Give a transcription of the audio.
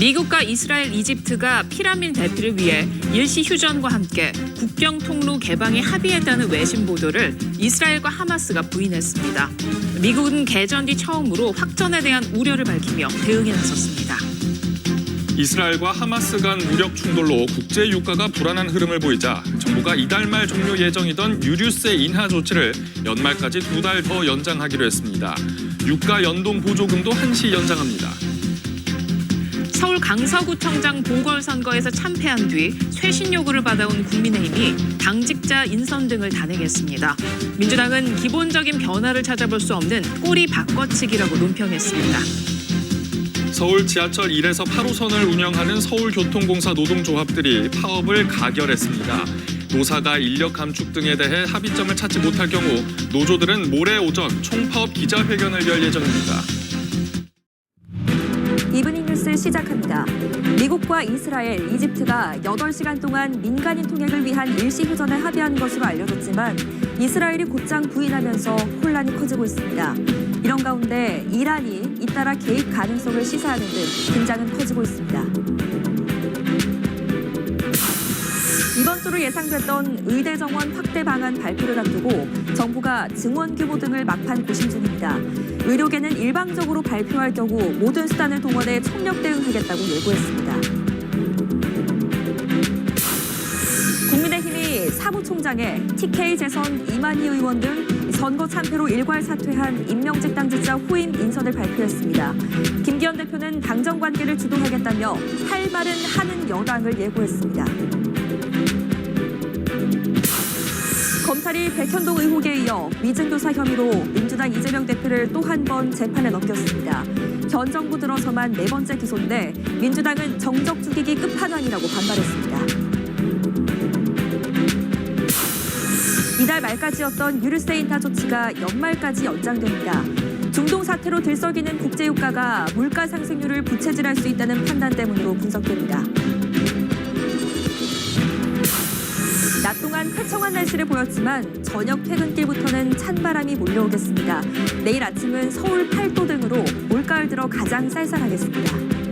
미국과 이스라엘, 이집트가 피라민 대피를 위해 일시 휴전과 함께 국경 통로 개방에 합의했다는 외신 보도를 이스라엘과 하마스가 부인했습니다. 미국은 개전 뒤 처음으로 확전에 대한 우려를 밝히며 대응에 나섰습니다. 이스라엘과 하마스 간 무력 충돌로 국제 유가가 불안한 흐름을 보이자 정부가 이달 말 종료 예정이던 유류세 인하 조치를 연말까지 두 달 더 연장하기로 했습니다. 유가 연동 보조금도 한시 연장합니다. 서울 강서구청장 보궐선거에서 참패한 뒤 쇄신 요구를 받아온 국민의힘이 당직자 인선 등을 단행했습니다. 민주당은 기본적인 변화를 찾아볼 수 없는 꼬리 바꿔치기라고 논평했습니다. 서울 지하철 1에서 8호선을 운영하는 서울교통공사 노동조합들이 파업을 가결했습니다. 노사가 인력 감축 등에 대해 합의점을 찾지 못할 경우 노조들은 모레 오전 총파업 기자회견을 열 예정입니다. 뉴스 시작합니다. 미국과 이스라엘, 이집트가 8시간 동안 민간인 통행을 위한 일시 휴전을 합의한 것으로 알려졌지만 이스라엘이 곧장 부인하면서 혼란이 커지고 있습니다. 이런 가운데 이란이 잇따라 개입 가능성을 시사하는 등 긴장은 커지고 있습니다. 이번 주로 예상됐던 의대 정원 확대 방안 발표를 앞두고 정부가 증원 규모 등을 막판 고심 중입니다. 의료계는 일방적으로 발표할 경우 모든 수단을 동원해 총력 대응하겠다고 예고했습니다. 국민의힘이 사무총장에 TK 재선 이만희 의원 등 선거 참패로 일괄 사퇴한 임명직 당직자 후임 인선을 발표했습니다. 김기현 대표는 당정 관계를 주도하겠다며 할 말은 하는 여당을 예고했습니다. 검찰이 백현동 의혹에 이어 위증교사 혐의로 민주당 이재명 대표를 또 한 번 재판에 넘겼습니다. 전 정부 들어서만 네 번째 기소인데 민주당은 정적 죽이기 끝판왕이라고 반발했습니다. 이달 말까지였던 유류세 인하 조치가 연말까지 연장됩니다. 중동 사태로 들썩이는 국제유가가 물가 상승률을 부채질할 수 있다는 판단 때문으로 분석됩니다. 낮 동안 쾌청한 날씨를 보였지만 저녁 퇴근길부터는 찬바람이 몰려오겠습니다. 내일 아침은 서울 8도 등으로 올가을 들어 가장 쌀쌀하겠습니다.